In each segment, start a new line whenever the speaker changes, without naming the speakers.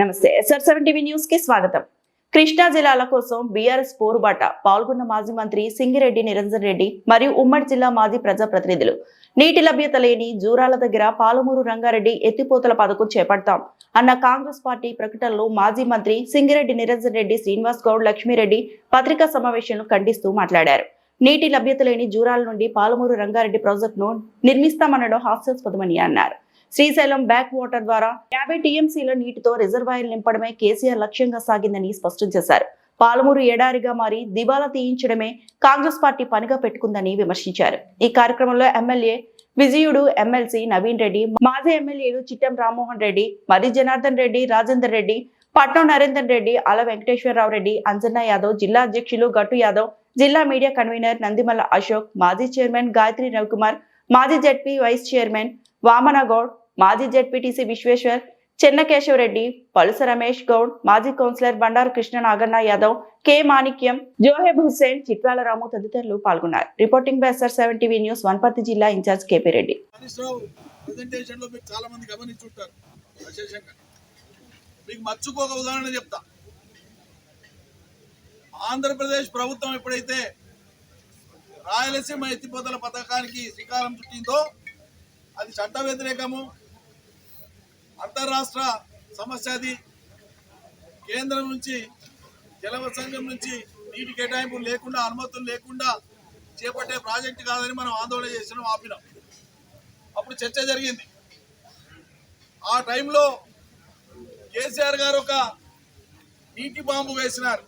నమస్తే SR seven TV న్యూస్కి స్వాగతం. కృష్ణా జిల్లాల కోసం బీఆర్ఎస్ పోరుబాట పాల్గొన్న మాజీ మంత్రి సింగిరెడ్డి నిరంజన్ రెడ్డి మరియు ఉమ్మడి జిల్లా మాజీ ప్రజాప్రతినిధులు. నీటి లభ్యత లేని జూరాల దగ్గర పాలమూరు రంగారెడ్డి ఎత్తిపోతల పథకం చేపడతాం అన్న కాంగ్రెస్ పార్టీ ప్రకటనలో మాజీ మంత్రి సింగిరెడ్డి నిరంజన్ రెడ్డి శ్రీనివాస్ గౌడ్ లక్ష్మీరెడ్డి పత్రికా సమావేశంలో ఖండిస్తూ మాట్లాడారు. నీటి లభ్యత లేని జూరాల నుండి పాలమూరు రంగారెడ్డి ప్రాజెక్టును నిర్మిస్తామనడం హాస్యాస్పదమని అన్నారు. శ్రీశైలం బ్యాక్ వాటర్ ద్వారా యాభై టీఎంసీల నీటితో రిజర్వాయర్ నింపడమే కేసీఆర్ లక్ష్యంగా సాగిందని స్పష్టం చేశారు. పాలమూరు ఎడారిగా మారి దివాలా తీయించడమే కాంగ్రెస్ పార్టీ పనిగా పెట్టుకుందని విమర్శించారు. ఈ కార్యక్రమంలో ఎమ్మెల్యే విజయుడు ఎమ్మెల్సీ నవీన్ రెడ్డి మాజీ ఎమ్మెల్యేలు చిట్టం రామ్మోహన్ రెడ్డి మరి జనార్దన్ రెడ్డి రాజేందర్ రెడ్డి పట్నం నరేందర్ రెడ్డి అల వెంకటేశ్వరరావు రెడ్డి అంజన్న యాదవ్ జిల్లా అధ్యక్షులు గట్టు యాదవ్ జిల్లా మీడియా కన్వీనర్ నందిమల్ల అశోక్ మాజీ చైర్మన్ గాయత్రి రవికుమార్ మాజీ జడ్పీ వైస్ చైర్మన్ వామనగౌడ్ మాజీ జడ్పీటీసీ విశ్వేశ్వర్ చెన్నకేశవరెడ్డి పలుస రమేష్ గౌడ్ మాజీ కౌన్సిలర్ బండారు కృష్ణ నాగన్న యాదవ్ కే మాణిక్యం జోహెబ్ హుస్సేన్ చిట్వాల రాము తదితరులు పాల్గొన్నారు. Reporting by SR seven TV news Wanaparthy జిల్లా ఇన్ఛార్జ్ కేపీ రెడ్డి.
మీకు ఉదాహరణ చెప్తా. ఆంధ్రప్రదేశ్ ప్రభుత్వం ఎప్పుడైతే రాయలసీమ ఎత్తిపోతల పథకానికి శ్రీకారం చుట్టిందో అది చట్ట వ్యతిరేకము అంతర్రాష్ట్ర సమస్య అది కేంద్రం నుంచి జలవ సంఘం నుంచి నీటి కేటాయింపులు లేకుండా అనుమతులు లేకుండా చేపట్టే ప్రాజెక్టు కాదని మనం ఆందోళన చేసినాం ఆపినాం. అప్పుడు చర్చ జరిగింది. ఆ టైంలో కేసీఆర్ గారు ఒక నీటి బాంబు వేసినారు.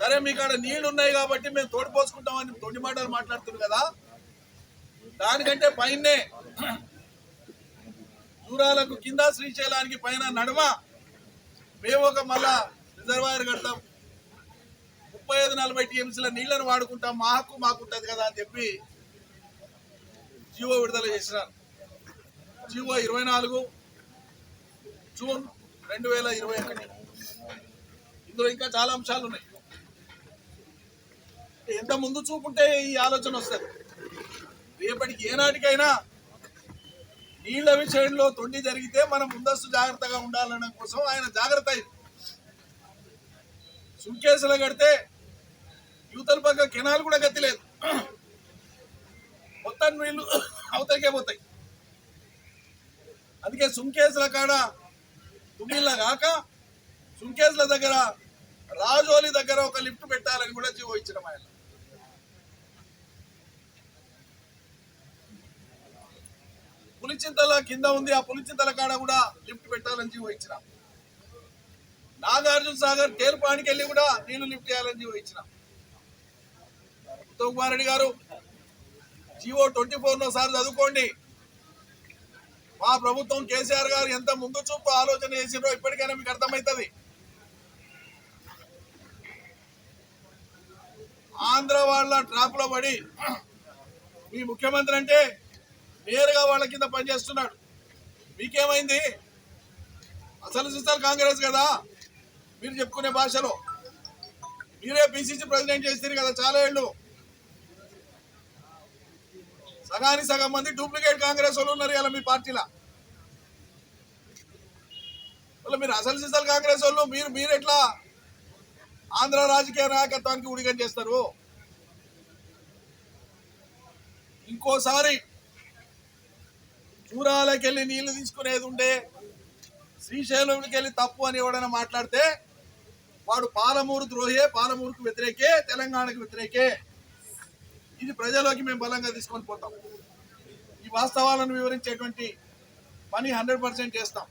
సరే మీకు అక్కడ నీళ్ళు ఉన్నాయి కాబట్టి మేము తోడిపోసుకుంటామని తొండి మాటలు మాట్లాడుతున్నారు కదా. దానికంటే పైనే దూరాలకు కింద శ్రీశైలానికి పైన నడుమ. మేము ఒక మళ్ళా రిజర్వాయర్ కడతాం. ముప్పై ఐదు నలభై టీఎంసీల నీళ్ళను వాడుకుంటాం. మా హక్కు మాకుంటది కదా అని చెప్పి జీవో విడుదల చేసినారు. జీవో ఇరవై నాలుగు జూన్ రెండు వేల ఇరవై ఒకటి. ఇందులో ఇంకా చాలా అంశాలు ఉన్నాయి. ఎంత ముందు చూపుంటే ఈ ఆలోచన వస్తుంది. రేపటికి ఏనాటికైనా నీళ్ళ విషయంలో తొండి జరిగితే మనం ముందస్తు జాగ్రత్తగా ఉండాలనడం కోసం ఆయన జాగ్రత్త అయింది. సుంకేసులు కడితే యువతల పక్క కెనాల్ కూడా గతిలేదు మొత్తం నీళ్ళు అవతలికే పోతాయి. అందుకే సుంకేసుల కాడ తుమ్మిళ్ళ కాక సుంకేసుల దగ్గర రాజోలి దగ్గర ఒక లిఫ్ట్ పెట్టాలని కూడా జీవో ఇచ్చిన ఆయన. పులిచింతల కింద ఉంది. ఆ పులిచింతల కాడ కూడా లిఫ్ట్ పెట్టాలని జీవో ఇచ్చిన. నాగార్జున సాగర్ తేరుపానికి వెళ్ళి కూడా నీళ్ళు లిఫ్ట్ చేయాలని జీవో ఇచ్చిన. ఉత్తమ్ కుమార్ రెడ్డి గారు జీవో ట్వంటీ ఫోర్లో సార్ చదువుకోండి. మా ప్రభుత్వం కేసీఆర్ గారు ఎంత ముందు చూపు ఆలోచన చేసిండ్రో ఇప్పటికైనా మీకు అర్థమవుతుంది ఆంధ్ర వాళ్ళ ట్రాప్లో పడి మీ ముఖ్యమంత్రి అంటే నేరుగా వాళ్ళ కింద పనిచేస్తున్నాడు. మీకేమైంది? అసలు చూస్తారు కాంగ్రెస్ కదా? మీరు చెప్పుకునే భాషలో. మీరే పిసిసి ప్రెసిడెంట్ చేస్తారు కదా చాలా ఏళ్ళు. సగాని సగం మంది డూప్లికేట్ కాంగ్రెస్ వాళ్ళు ఉన్నారు ఇలా మీ పార్టీలో. వాళ్ళు మీరు అసలు సిసలు కాంగ్రెస్ వాళ్ళు మీరు మీరు ఎట్లా ఆంధ్ర రాజకీయ నాయకత్వానికి ఉడిగం చేస్తారు? ఇంకోసారి దూరాలకు వెళ్ళి నీళ్ళు తీసుకునేది ఉండే. శ్రీశైలంకి వెళ్ళి తప్పు అని ఎవడైనా మాట్లాడితే వాడు పాలమూరు ద్రోహే పాలమూరుకు వ్యతిరేకే తెలంగాణకు వ్యతిరేకే. ఇది ప్రజలోకి మేము బలంగా తీసుకొని పోతాం. ఈ వాస్తవాలను వివరించేటువంటి పని హండ్రెడ్ పర్సెంట్ చేస్తాం.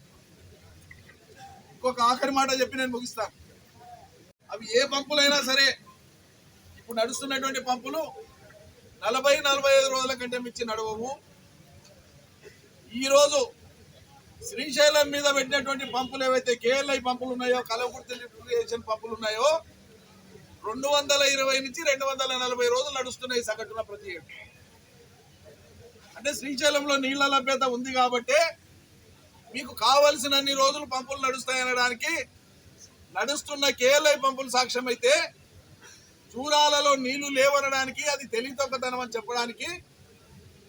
ఇంకొక ఆఖరి మాట చెప్పి నేను ముగిస్తాను అవి ఏ పంపులైనా సరే ఇప్పుడు నడుస్తున్నటువంటి పంపులు నలభై నలభై ఐదు రోజుల కంటే మించి నడవవు. ఈరోజు శ్రీశైలం మీద పెట్టినటువంటి పంపులు ఏవైతే కేఎల్ఐ పంపులు ఉన్నాయో కలవకుర్తి ఇరిగేషన్ పంపులు ఉన్నాయో రెండు వందల ఇరవై నుంచి రెండు వందల నలభై రోజులు నడుస్తున్నాయి సగటున ప్రతి ఏడు. అంటే శ్రీశైలంలో నీళ్ళ లభ్యత ఉంది కాబట్టి మీకు కావలసినన్ని రోజులు పంపులు నడుస్తాయి అనడానికి నడుస్తున్న కేఎల్ఐ పంపులు సాక్ష్యం అయితే చూరాలలో నీళ్ళు లేవనడానికి అది తెలివితొక్కతనం అని చెప్పడానికి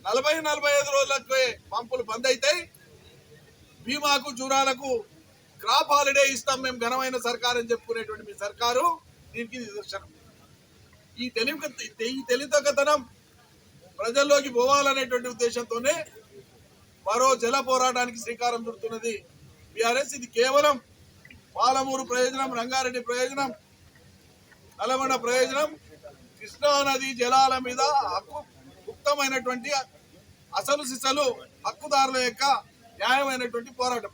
నలభై నలభై ఐదు రోజులకు పంపులు బంద్ అవుతాయి బీమాకు జూరాలకు క్రాప్ హాలిడే ఇస్తాం మేము ఘనమైన సర్కారు అని చెప్పుకునేటువంటి మీ సర్కారు. దీనికి నిదర్శనం. ఈ తెలివి ఈ తెలివితగ్గతనం ప్రజల్లోకి పోవాలనేటువంటి ఉద్దేశంతోనే మరో జల పోరాటానికి శ్రీకారం చుడుతున్నది బీఆర్ఎస్. ఇది కేవలం పాలమూరు ప్రయోజనం రంగారెడ్డి ప్రయోజనం నల్గొండ ప్రయోజనం కృష్ణా నది జలాల మీద హక్కు మొత్తమైనటువంటి అసలు సిసలు హక్కుదారుల యొక్క న్యాయమైనటువంటి పోరాటం.